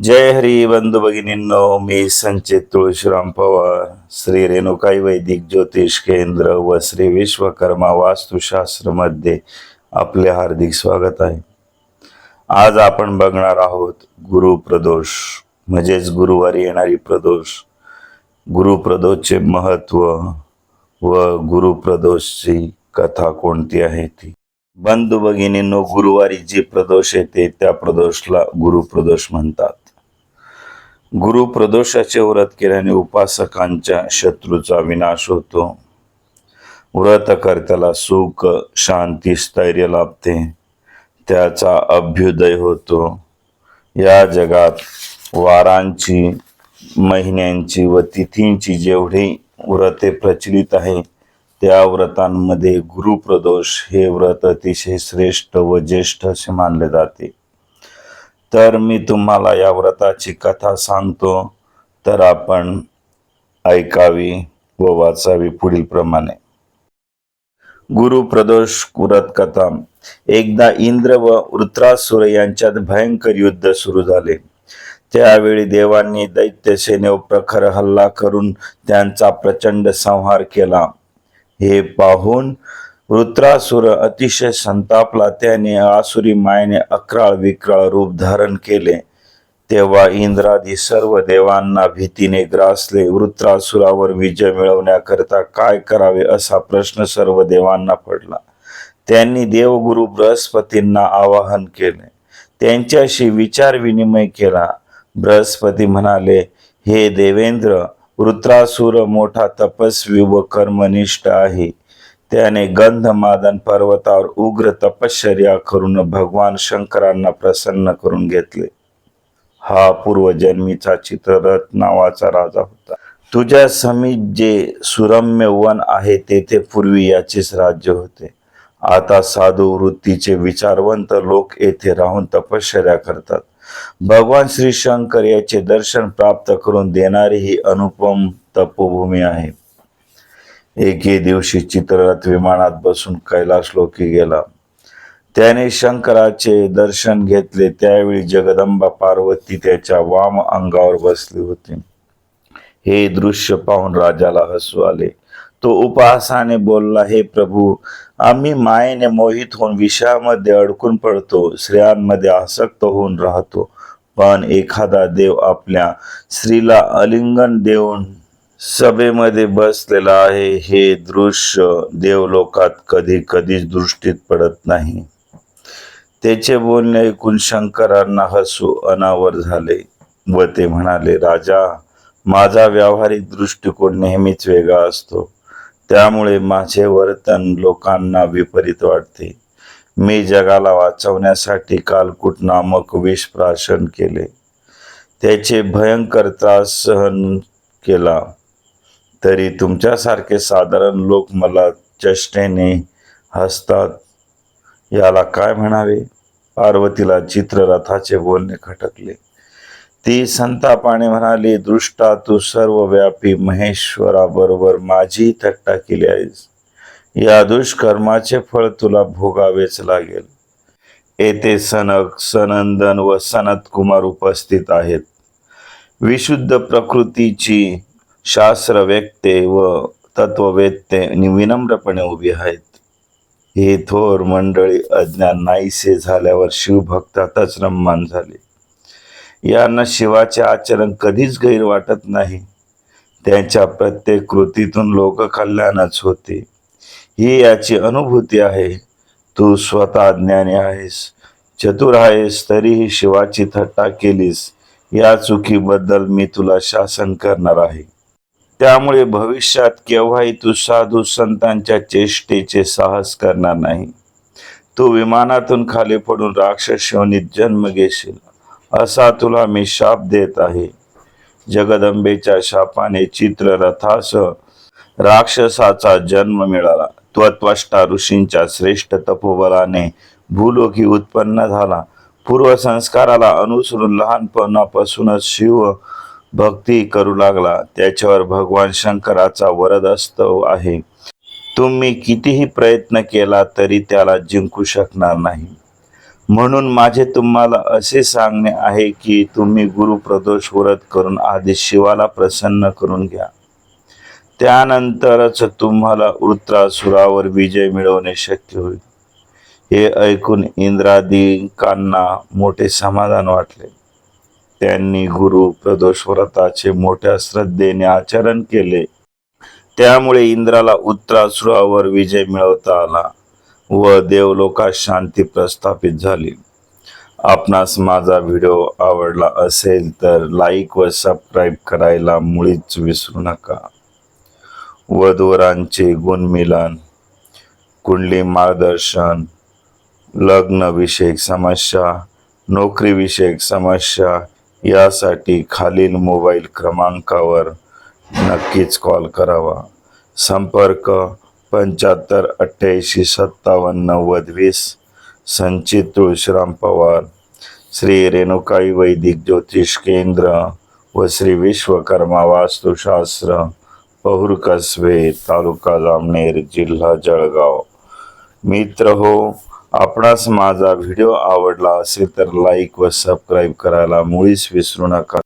जय हरी बंधू भगिनींनो मी संचित तुळशीराम पवार श्री रेणुकाई वैदिक ज्योतिष केंद्र व श्री विश्वकर्मा वास्तुशास्त्रमध्ये आपले हार्दिक स्वागत आहे. आज आपण बघणार आहोत गुरु प्रदोष म्हणजेच गुरुवारी येणारी प्रदोष. गुरुप्रदोषचे महत्त्व व गुरुप्रदोषची कथा कोणती आहे ती? बंधू भगिनींनो गुरुवारी जी प्रदोष येते त्या प्रदोषला गुरुप्रदोष म्हणतात. गुरु प्रदोषाचे व्रत केल्याने उपासकांच्या शत्रूचा विनाश होतो. व्रतकर्त्याला सुख शांती स्थैर्य लाभते. त्याचा अभ्युदय होतो. या जगात वारांची महिन्यांची व तिथींची जेवढी व्रते प्रचलित आहे त्या व्रतांमध्ये गुरुप्रदोष हे व्रत अतिशय श्रेष्ठ व ज्येष्ठ असे मानले जाते. तर मी तुम्हाला या व्रताची कथा सांगतो. तर आपण ऐकावी व वाचावी पुढील प्रमाणे. गुरुप्रदोष व्रत कथा. एकदा इंद्र व वृत्रासुर यांच्यात भयंकर युद्ध सुरू झाले. त्यावेळी देवांनी दैत्य सेनेवर प्रखर हल्ला करून त्यांचा प्रचंड संहार केला. हे पाहून वृत्रासुर अतिशय संतापला. त्याने आसुरी मायेने अक्राळ विक्राळ रूप धारण केले. तेव्हा इंद्रादी सर्व देवांना भीतीने ग्रासले. वृत्रासुरावर विजय मिळवण्याकरता काय करावे असा प्रश्न सर्व देवांना पडला. त्यांनी देवगुरु बृहस्पतींना आवाहन केले. त्यांच्याशी विचार विनिमय केला. बृहस्पती म्हणाले हे देवेंद्र वृत्रासुर मोठा तपस्वी व कर्मनिष्ठ आहे. त्याने गंधमादन पर्वतावर उग्र तपश्चर्या करून भगवान शंकरांना प्रसन्न करून घेतले. हा पूर्वजन्मीचा चित्ररथ नावाचा राजा होता. तुझ्या समीप जे सुरम्य वन आहे तेथे पूर्वी याचेच राज्य होते. आता साधू वृत्तीचे विचारवंत लोक येथे राहून तपश्चर्या करतात. भगवान श्री शंकर याचे दर्शन प्राप्त करून देणारी ही अनुपम तपोभूमी आहे. एके दिवशी चित्ररथ विमानात बसून कैलास लोकी गेला. त्याने शंकराचे दर्शन घेतले. त्यावेळी जगदंबा पार्वती त्याच्या वाम अंगावर बसली होती. हे दृश्य पाहून राजाला हसू आले. तो उपहासाने बोलला हे प्रभू आम्ही मायेने मोहित होऊन विषयामध्ये अडकून पडतो. स्त्रियांमध्ये आसक्त होऊन राहतो. पण एखादा देव आपल्या स्त्रीला अलिंगन देऊन सभेमध्ये बसलेला आहे हे दृश्य देवलोकात कधी कधीच दृष्टीत पडत नाही. त्याचे बोलणे ऐकून शंकरांना हसू अनावर झाले व ते म्हणाले राजा माझा व्यावहारिक दृष्टिकोन नेहमीच वेगळा असतो. त्यामुळे माझे वर्तन लोकांना विपरीत वाटते. मी जगाला वाचवण्यासाठी कालकूट नामक विष प्राशन केले. त्याचे भयंकर त्रास सहन केला. तरी तुमच्यासारखे साधारण लोक मला चष्टेने हसतात. याला काय म्हणावे? पार्वतीला चित्ररथाचे बोलणे खटकले. ती संतापाने म्हणाली दृष्टा तू सर्व व्यापी महेश्वराबरोबर माझी थट्टा केली आहेस. या दुष्कर्माचे फळ तुला भोगावेच लागेल. येथे सनक सनंदन व सनत कुमार उपस्थित आहेत. विशुद्ध प्रकृतीची शास्त्र व्यक्ते व तत्ववेत्ते विनम्रपणे उभी आहेत. हे थोर मंडळी अज्ञान नाहीसे झाल्यावर शिवभक्तातच रममान झाले. यांना शिवाचे आचरण कधीच गैर वाटत नाही. त्यांच्या प्रत्येक कृतीतून लोककल्याणच होते. ही याची अनुभूती आहे. तू स्वतः ज्ञानी आहेस. चतुर आहेस तरीही शिवाची थट्टा केलीस. या चुकीबद्दल मी तुला शासन करणार आहे. त्यामुळे भविष्यात केव्हाही तू साधू संतांच्या चेष्टेचे साहस करणार नाही. तू विमानातून खाली पडून राक्षस योनीत जन्म घेशील. असा तुला मी शाप देत आहे. जगदंबेच्या शापाने चित्ररथास राक्षसाचा जन्म मिळाला. त्वत्वष्टा ऋषींच्या श्रेष्ठ तपोबलाने भूलोकी उत्पन्न झाला. पूर्वसंस्काराला अनुसरून लहानपणापासूनच शिव भक्ती करू लागला. त्याच्यावर भगवान शंकराचा वरदस्तव आहे. तुम्ही कितीही प्रयत्न केला तरी त्याला जिंकू शकणार नाही. म्हणून माझे तुम्हाला असे सांगणे आहे की तुम्ही गुरुप्रदोष व्रत करून आधी शिवाला प्रसन्न करून घ्या. त्यानंतरच तुम्हाला वृत्रासुरावर विजय मिळवणे शक्य होईल. हे ऐकून इंद्रादिकांना मोठे समाधान वाटले. त्यांनी गुरु प्रदोष व्रताचे मोठ्या श्रद्धेने आचरण केले. त्यामुळे इंद्राला उत्तरासुरावर विजय मिळवता आला व देवलोकात शांती प्रस्थापित झाली. आपणास माझा व्हिडिओ आवडला असेल तर लाईक व सबस्क्राईब करायला मुळीच विसरू नका. वधूवरांचे गुणमिलन कुंडली मार्गदर्शन लग्नविषयक समस्या नोकरीविषयक समस्या यासाठी खालील मोबाईल क्रमांकावर नक्कीच कॉल करावा. संपर्क पंच्याहत्तर अठ्ठ्याऐंशी सत्तावन्न नव्वद वीस. संचित तुळशीराम पवार. श्री रेणुकाई वैदिक ज्योतिष केंद्र व श्री विश्वकर्मा वास्तुशास्त्र पहुर कसबे तालुका जामनेर जिल्हा जळगाव. मित्र हो आपणास माझा व्हिडिओ आवडला असेल तर लाईक व सबस्क्राईब करायला मुळीच विसरू नका.